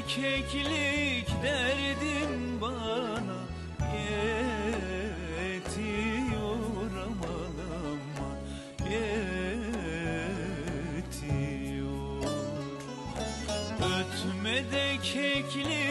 erkeklik derdim bana yetiyor aman aman yetiyor. Ötme de keklik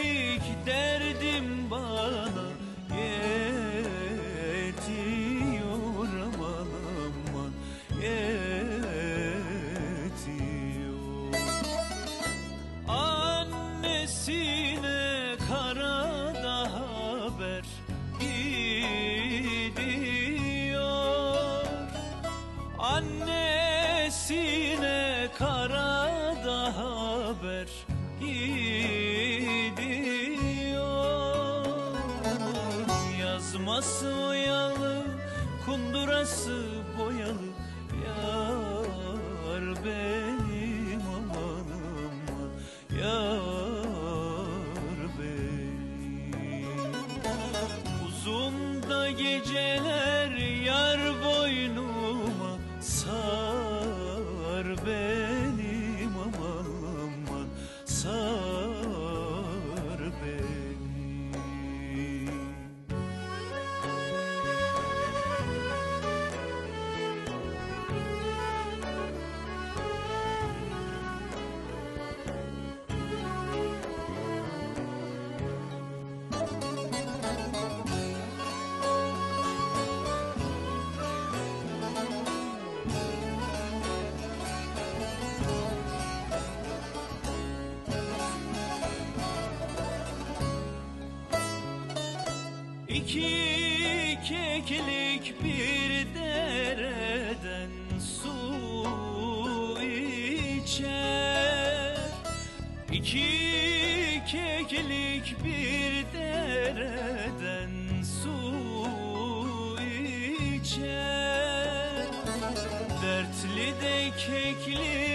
geceler. gece Dertli de kekli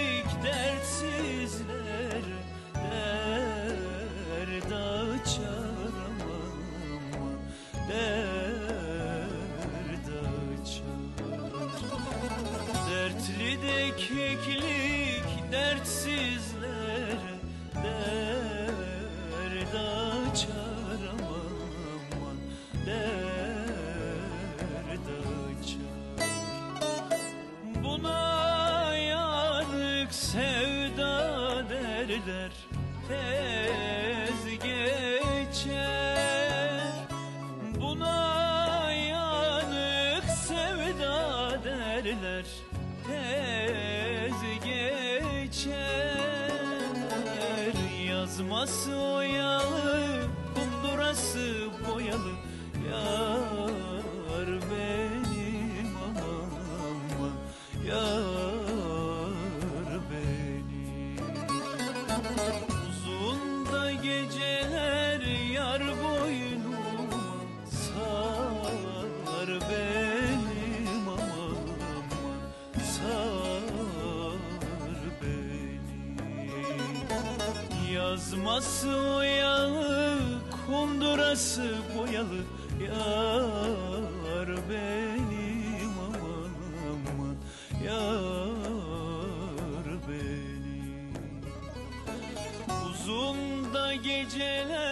eder. Hey. geceler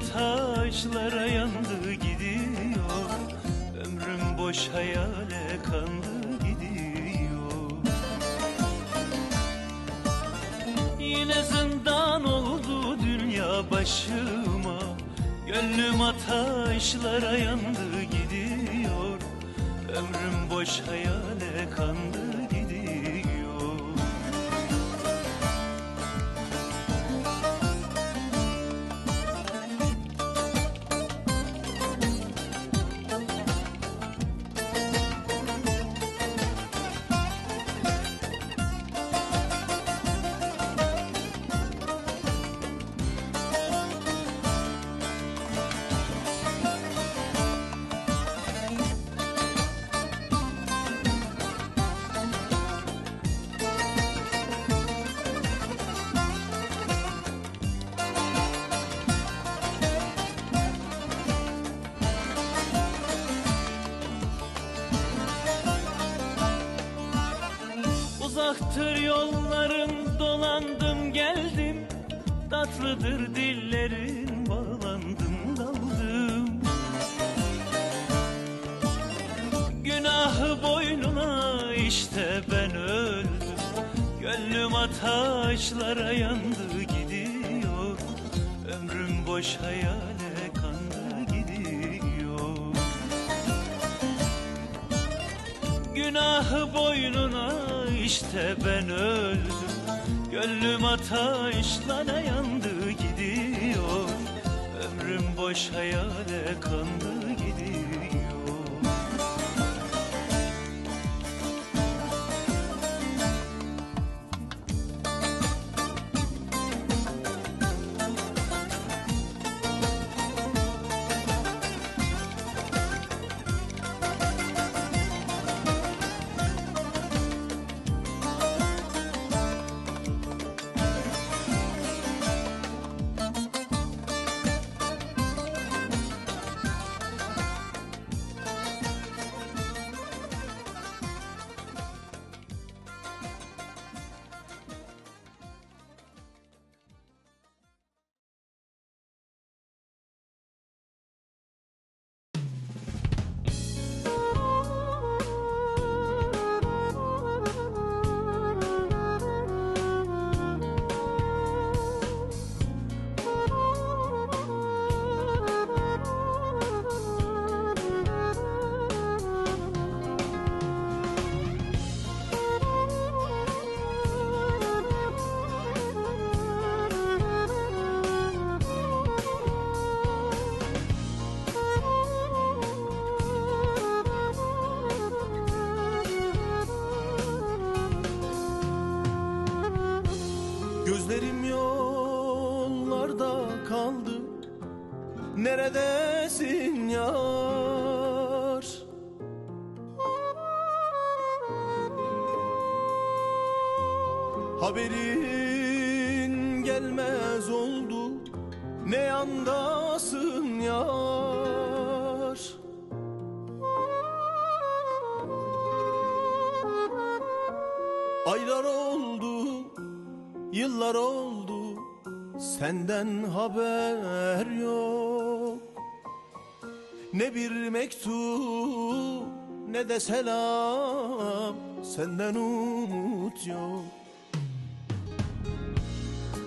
taşlara yandı gidiyor. Ömrüm boş hayale kandı gidiyor. Yine zindan oldu dünya başıma. Gönlüm ataşlara yandı gidiyor. Ömrüm boş hayale kandı Uzaktır yolların dolandım geldim. Tatlıdır dillerin bağlandım daldım. Günahı boynuna işte ben öldüm. Gönlüm ataşlara yandı gidiyor. Ömrüm boş hayale Günahı boynuna işte ben öldüm. Gönlüm ataşlara yandı gidiyor. Ömrüm boş hayale kandı gidiyor Gözlerim yollarda kaldı Neredesin yar? Haberin gelmez oldu Ne yandasın yar? Aylar oldu Yıllar oldu senden haber yok Ne bir mektup ne de selam senden umut yok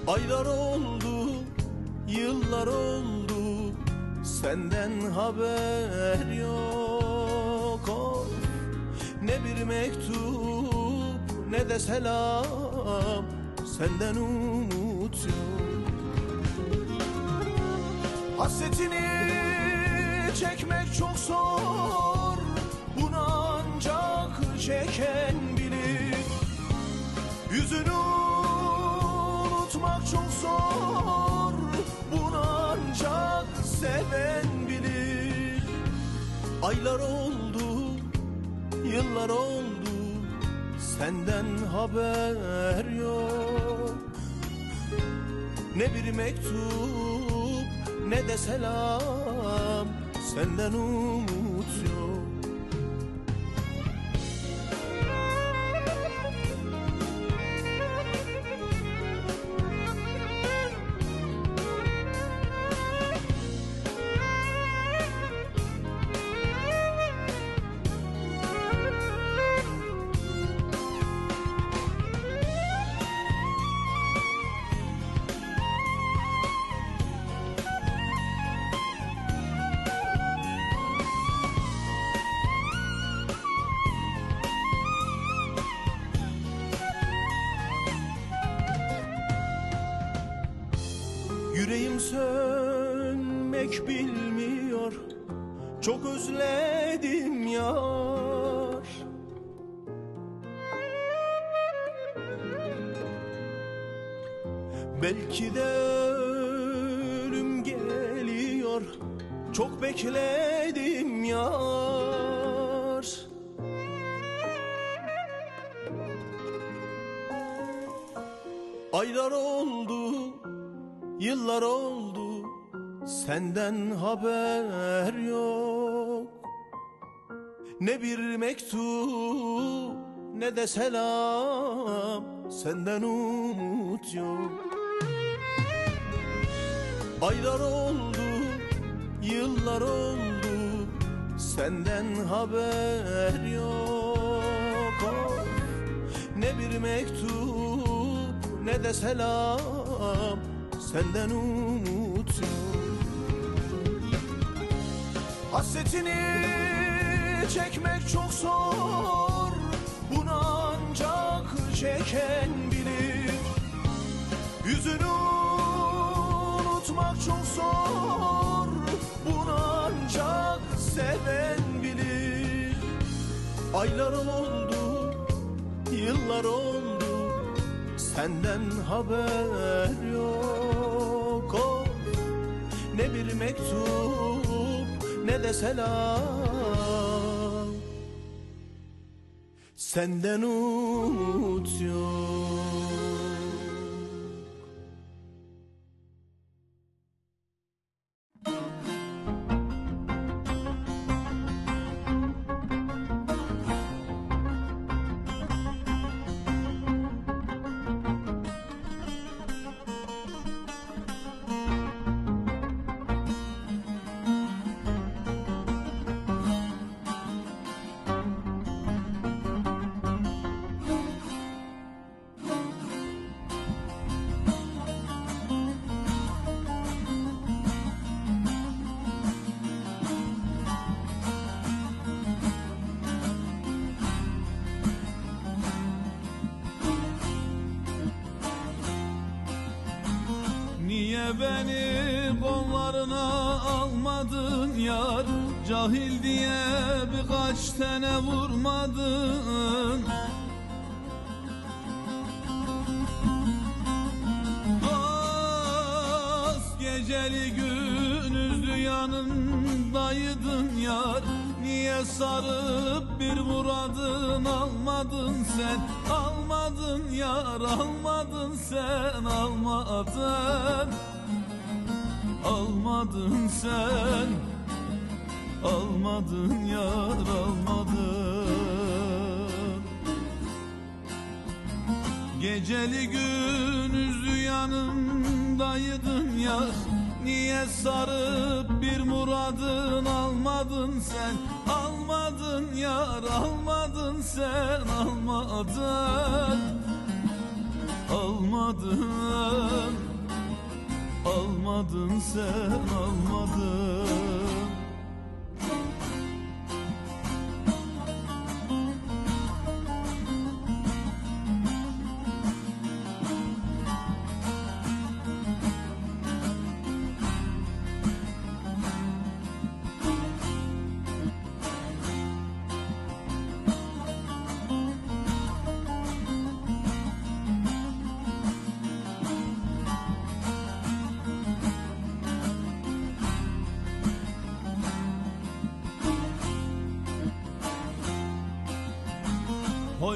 Aylar oldu yıllar oldu senden haber yok of. Ne bir mektup ne de selam senden umut yok. Hasretini çekmek çok zor. Bunu ancak çeken bilir. Yüzünü unutmak çok zor. Bunu ancak seven bilir. Aylar oldu, yıllar oldu. Senden haber Ne bir mektup ne de selam. Senden umut yok sönmek bilmiyor. Çok özledim yar. Belki de ölüm geliyor. Çok bekledim yar. Aylar oldu, yıllar oldu Senden haber yok. Ne bir mektup ne de selam. Senden umut yok. Aylar oldu, yıllar oldu. Senden haber yok. Ne bir mektup ne de selam. Senden umut yok Hasretini çekmek çok zor. Bunu ancak çeken bilir. Yüzünü unutmak çok zor. Bunu ancak seven bilir. Aylar oldu, yıllar oldu. Senden haber yok. Of, Ne bir mektup ne de selam. Senden umut yok beni kollarına almadın yar. Cahil diye birkaç tane vurmadın. Az geceli gündüzlü yanındaydın Niye sarıp bir muradın almadın sen. Almadın yar almadın sen almadın. Almadın sen Almadın yar almadın. Geceli gündüzlü yanımdaydın ya Niye sarıp bir muradın almadın sen Almadın yar almadın sen almadın. Almadın Almadın sen almadın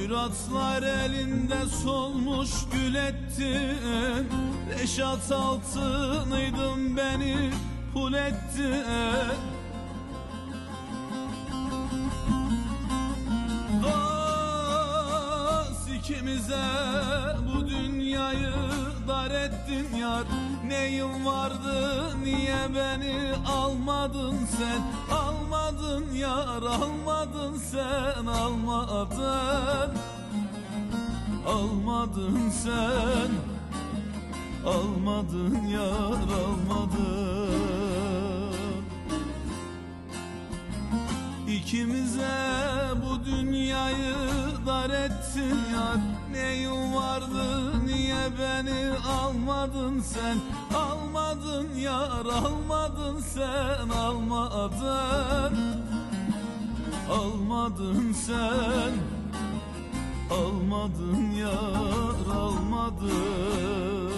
Hoyratlar elinde solmuş gül ettin Reşat altınıydım beni pul ettin Dost ikimize bu dünyayı dar ettin yar Neyim vardı niye beni almadın sen? Almadın yar almadın sen almadın. Almadın sen Almadın yar almadın. İkimize bu dünyayı dar ettin yar Neyim vardı niye beni almadın sen Almadın yar almadın sen almadın. Almadın sen Almadın yar almadın